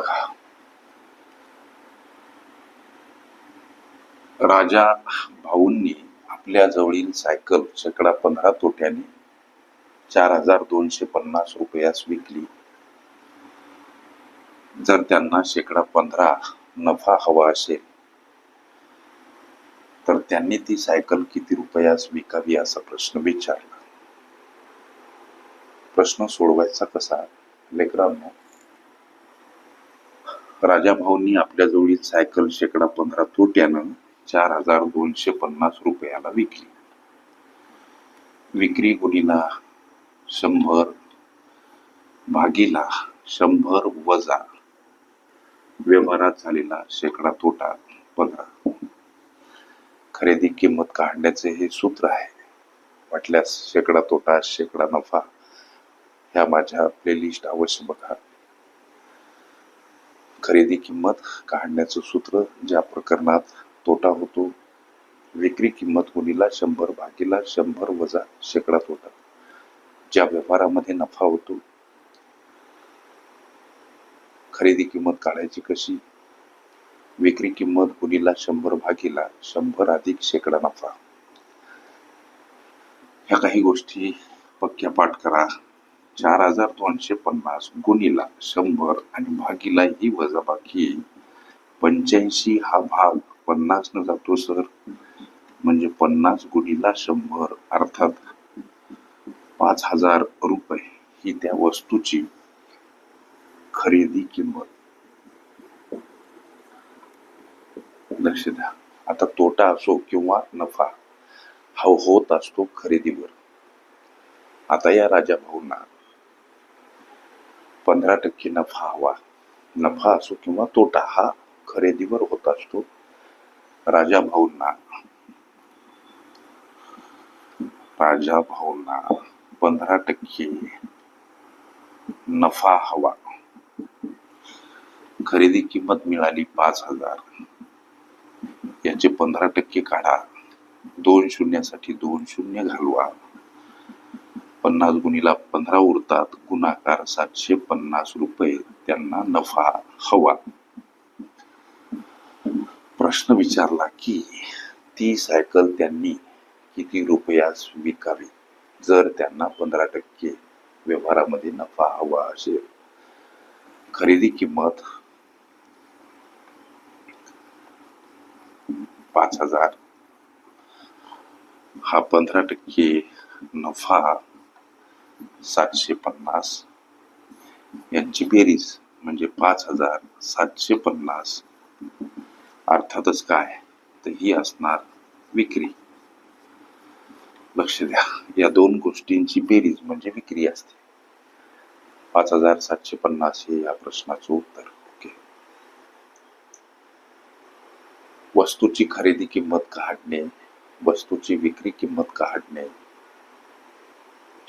बघा. राजा भाऊंनी आपल्या जवळील सायकल शेकडा पंधरा तोट्याने चार हजार दोनशे पन्नास रुपयास विकली. जर त्यांना शेकडा पंधरा नफा हवा असेल तर त्यांनी ती सायकल किती रुपयास विकावी असा प्रश्न विचारला. प्रश्न सोडवायचा कसा लेकरांनो? राजा भाऊंनी आपल्या जवळील सायकल शेकडा पंधरा तोट्यानं चार हजार दोनशे पन्नास रुपयाला विकली. विक्री गुणीला शंभर भागीला शंभर वजा. व्यवहारात झालेला शेकडा तोटा पंधरा. खरेदी किंमत काढण्याचे हे सूत्र आहे. वाटल्यास शेकडा तोटा शेकडा नफा ह्या माझ्या प्लेलिस्ट अवश्य बघा. खरेदी किंमत काढण्याचं सूत्र ज्या प्रकरणात तोटा होतो विक्री किंमत गुणीला शंभर भागीला शंभर वजा शेकडा तोटा ज्या व्यवहारामध्ये नफा होतो खरेदी किंमत काढायची कशी? विक्री किंमत गुणीला शंभर भागीला शंभर अधिक शेकडा नफा. ह्या काही गोष्टी पक्क्या पाठ करा. चार हजार दोनशे पन्नास गुणीला शंभर आणि भागीला ही वजाबाकी पंच्याऐंशी हा भाग पन्नास न जातो सर. म्हणजे पन्नास गुणीला शंभर अर्थात पाच हजार रुपये. ही त्या वस्तूची खरेदी किंमत. लक्ष द्या. आता तोटा असो किंवा नफा हा होत असतो खरेदीवर. आता या राजा भाऊंना पंधरा टक्के नफा हवा. नफा असो किंवा तोटा हा खरेदीवर होत असतो. राजा भाऊंना. राजा भाऊंना पंधरा टक्के नफा हवा. खरेदी किंमत मिळाली पाच हजार. याचे पंधरा टक्के काढा. दोन शून्यासाठी दोन शून्य घालवा. पन्नास गुणीला पंधरा उरतात. गुणाकार सातशे पन्नास रुपये. त्यांना नफा हवा. प्रश्न विचारला की ती सायकल त्यांनी किती रुपयास विकावी जर त्यांना पंधरा टक्के व्यवहारामध्ये नफा हवा असेल. खरेदी किंमत पाच हजार. हा पंधरा टक्के नफा सातशे पन्नास. यांची बेरीज म्हणजे पाच हजार सातशे पन्नास. अर्थातच काय? तर ही असणार विक्री. लक्ष द्या या दोन गोष्टींची बेरीज म्हणजे विक्री असते. पाच हजार सातशे पन्नास हे या प्रश्नाचं उत्तर. ओके. वस्तूची खरेदी किंमत काढणे वस्तूची विक्री किंमत काढणे